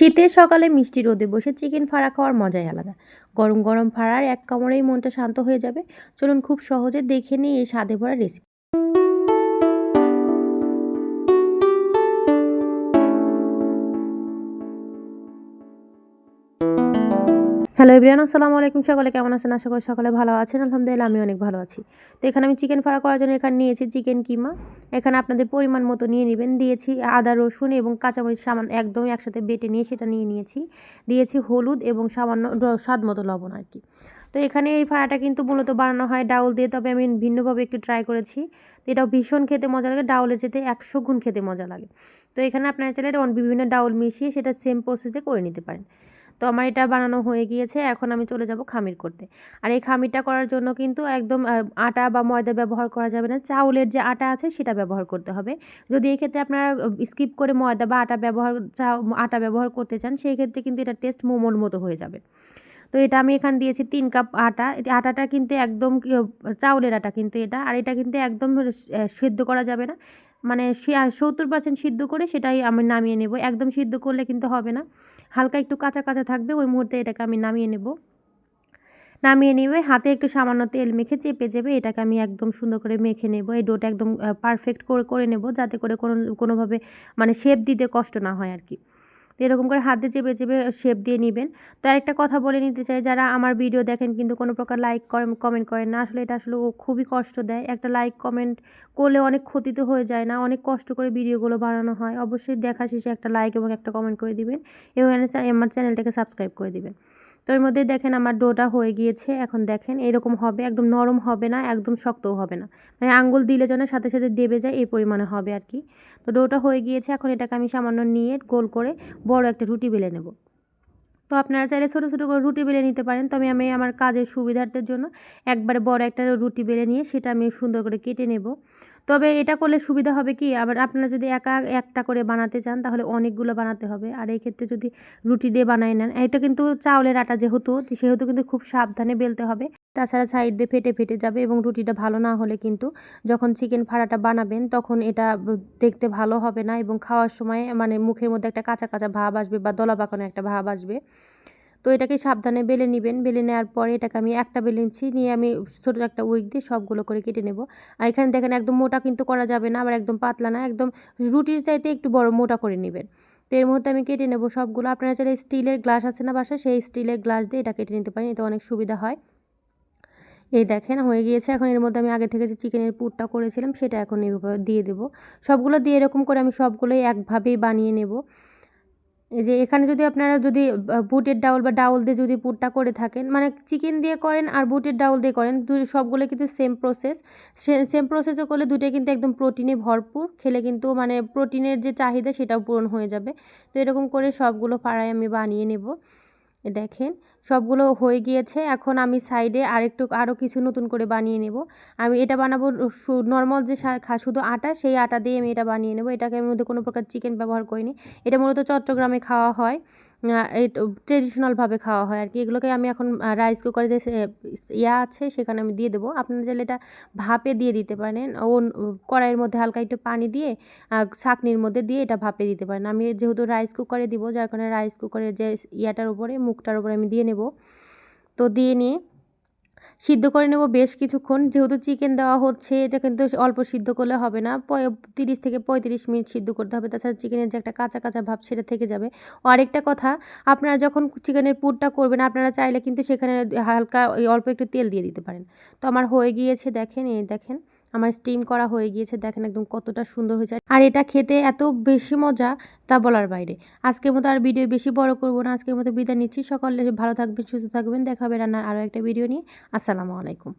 শীতের সকালে মিষ্টি রোদে বসে চিকেন ফাড়া খাওয়ার মজাই আলাদা। গরম গরম ফাড়ার এক কামড়েই মনটা শান্ত হয়ে যাবে। চলুন খুব সহজে দেখে নিই এই স্বাদে ভরা রেসিপি হ্যালো এভরিয়ান আসসালামু আলাইকুম। সকলে কেমন আছেন? আশা করি সকলে ভালো আছেন। আলহামদুলিল্লাহ আমি অনেক ভালো আছি। তো এখানে আমি চিকেন ফ্রাই করার জন্য এখানে নিয়েছি চিকেন কিমা। এখানে আপনাদের পরিমাণ মতো নিয়ে নেবেন। দিয়েছি আদা, রসুন এবং কাঁচামরিচ সামান একদমই একসাথে বেটে নিয়ে সেটা নিয়ে নিয়েছি। দিয়েছি হলুদ এবং সামান্য স্বাদ মতো লবণ আর কি। তো এখানে এই ফাড়াটা কিন্তু মূলত বানানো হয় ডাউল দিয়ে, তবে আমি ভিন্নভাবে একটু ট্রাই করেছি। তো এটাও ভীষণ খেতে মজা লাগে, ডাউলে যেতে একশো গুণ খেতে মজা লাগে। তো এখানে আপনারা চাইলে বিভিন্ন ডাউল মিশিয়ে সেটা সেম প্রসেসে করে নিতে পারেন। তো আমার এটা বানানো হয়ে গিয়েছে, এখন আমি চলে যাব খামির করতে। আর এই খামিরটা করার জন্য কিন্তু একদম আটা বা ময়দা ব্যবহার করা যাবে না। চাউলের যে আটা আছে সেটা ব্যবহার করতে হবে। যদি এই ক্ষেত্রে আপনারা স্কিপ করে ময়দা বা আটা ব্যবহার আটা ব্যবহার করতে চান, সেই ক্ষেত্রে কিন্তু এটা টেস্ট মোমোর মতো হয়ে যাবে। তো এটা আমি এখানে দিয়েছি তিন কাপ আটা। আটাটা কিন্তু একদম চাউলের আটা কিন্তু এটা। আর এটা কিন্তু একদম সেদ্ধ করা যাবে না। মানে সত্তর পার্সেন্ট সিদ্ধ করে সেটাই আমি নামিয়ে নেব। একদম সিদ্ধ করলে কিন্তু হবে না। হালকা একটু কাঁচা কাঁচা থাকবে, ওই মুহূর্তে এটাকে আমি নামিয়ে নেব। নামিয়ে নেবে হাতে একটু সামান্য তেল মেখে চেপে চেপে এটাকে আমি একদম সুন্দর করে মেখে নেব। এই ডোটা একদম পারফেক্ট করে করে নেব। যাতে করে কোনো, কোনোভাবে মানে শেপ দিতে কষ্ট না হয় আর কি। তো এরকম করে হাতে চেপে চেপে শেপ দিয়ে নেবেন। তো আরেকটা কথা বলে নিতে চাই, যারা আমার ভিডিও দেখেন কিন্তু কোনো প্রকার লাইক করেন কমেন্ট করেন না, আসলে এটা আসলে খুবই কষ্ট দেয়। একটা লাইক কমেন্ট করলে অনেক ক্ষতি তো হয়ে যায় না, অনেক কষ্ট করে ভিডিওগুলো বানানো হয়। অবশ্যই দেখা শেষে একটা লাইক এবং একটা কমেন্ট করে দিবেন এবং আমার চ্যানেলটাকে সাবস্ক্রাইব করে দিবেন। তো এর মধ্যে দেখেন আমার ডোটা হয়ে গিয়েছে, এখন দেখেন এরকম হবে, একদম নরম হবে না, একদম শক্তও হবে না। মানে আঙ্গুল দিলে যেন সাথে সাথে দেবে যায়, এই পরিমাণে হবে আর কি। তো ডোটা হয়ে গিয়েছে, এখন এটাকে আমি সামান্য নিয়ে গোল করে বড় একটা রুটি বেলে নেব। তো আপনারা চাইলে ছোটো ছোটো করে রুটি বেলে নিতে পারেন। তবে আমি আমার কাজের সুবিধার্থের জন্য একবারে বড় একটা রুটি বেলে নিয়ে সেটা আমি সুন্দর করে কেটে নেব। তবে এটা করলে সুবিধা হবে কি? আবার আপনারা যদি একা একটা করে বানাতে চান, তাহলে অনেকগুলো বানাতে হবে। আর এই ক্ষেত্রে যদি রুটি দিয়ে বানাই নেন, এটা কিন্তু চাউলের আটা যেহেতু, সেহেতু কিন্তু খুব সাবধানে বেলতে হবে। তাছাড়া সাইড দিয়ে ফেটে ফেটে যাবে এবং রুটিটা ভালো না হলে কিন্তু যখন চিকেন ফাড়াটা বানাবেন, তখন এটা দেখতে ভালো হবে না এবং খাওয়ার সময় মানে মুখের মধ্যে একটা কাঁচা কাঁচা ভাব আসবে বা দলা পাকানো একটা ভাব আসবে। তো এটাকে সাবধানে বেলে নেবেন। বেলে নেওয়ার পরে এটাকে আমি একটা বেলে নিচ্ছি, নিয়ে আমি ছোটো একটা উইক দিয়ে সবগুলো করে কেটে নেব। আর এখানে দেখেন একদম মোটা কিন্তু করা যাবে না, আবার একদম পাতলা না, একদম রুটির চাইতে একটু বড় মোটা করে নেবেন। তো এর মধ্যে আমি কেটে নেব সবগুলো। আপনারা চাইলে স্টিলের গ্লাস আছে না বাসা সেই স্টিলের গ্লাস দিয়ে এটা কেটে নিতে পারেন, এতে অনেক সুবিধা হয়। এই দেখেন হয়ে গিয়েছে। এখন এর মধ্যে আমি আগে থেকে যে চিকেনের পুরটা করেছিলাম, সেটা এখন এইভাবে দিয়ে দেবো। সবগুলো দিয়ে এরকম করে আমি সবগুলোই একভাবেই বানিয়ে নেব। যে এখানে যদি আপনারা যদি বুটের ডাউল বা ডাউল দিয়ে যদি পুরটা করে থাকেন মানে চিকেন দিয়ে করেন আর বুটের ডাউল দিয়ে করেন দুই সবগুলো কিন্তু সেম প্রসেস সেম প্রসেসে করলে দুটোই কিন্তু একদম প্রোটিনে ভরপুর, খেলে কিন্তু মানে প্রোটিনের যে চাহিদা সেটাও পূরণ হয়ে যাবে। তো এরকম করে সবগুলো পাড়ায় আমি বানিয়ে নেব। দেখেন সবগুলো হয়ে গিয়েছে। এখন আমি সাইডে আরেকটু আরও কিছু নতুন করে বানিয়ে নেব। আমি এটা বানাবো নর্মাল যে শুধু আটা সেই আটা দিয়ে আমি এটা বানিয়ে নেব। এটাকে এর মধ্যে কোনো প্রকার চিকেন ব্যবহার করিনি। এটা মূলত চট্টগ্রামে খাওয়া হয়। ট্রেডিশনালভাবে খাওয়া হয় আর কি এগুলোকে আমি এখন রাইস কুকারে যে ইয়া আছে সেখানে আমি দিয়ে দেবো। আপনারা চাইলে এটা ভাপে দিয়ে দিতে পারেন। ও কড়াইয়ের মধ্যে হালকা একটু পানি দিয়ে আহ, ছাঁকনির মধ্যে দিয়ে এটা ভাপে দিতে পারেন। আমি যেহেতু রাইস কুকারে দিব যার কারণে রাইস কুকারের যে ইয়াটার উপরে মুখটার উপরে আমি দিয়ে নেব। তো দিয়ে নিয়ে সিদ্ধ করে নেব বেশ কিছুক্ষণ। যেহেতু চিকেন দেওয়া হচ্ছে, এটা কিন্তু অল্প সিদ্ধ করলে হবে না। তিরিশ থেকে পঁয়ত্রিশ মিনিট সিদ্ধ করতে হবে। তাছাড়া চিকেনের যে একটা কাঁচা কাঁচা ভাব সেটা থেকে যাবে। ও আরেকটা কথা, আপনারা যখন চিকেনের পুরটা করবেন, আপনারা চাইলে কিন্তু সেখানে হালকা অল্প একটু তেল দিয়ে দিতে পারেন। তো আমার হয়ে গিয়েছে, দেখেন, এই দেখেন। আমার স্টিম করা হয়ে গিয়েছে, দেখেন একদম কতটা সুন্দর হয়েছে। আর এটা খেতে এত বেশি মজা তা বলার বাইরে। আজকের মতো আর ভিডিও বেশি বড় করব না। আজকের মতো বিদায় নিচ্ছি। সকলে ভালো থাকবেন, সুস্থ থাকবেন। দেখাবে রান্নার আরও একটা ভিডিও নিয়ে। আসসালামু আলাইকুম।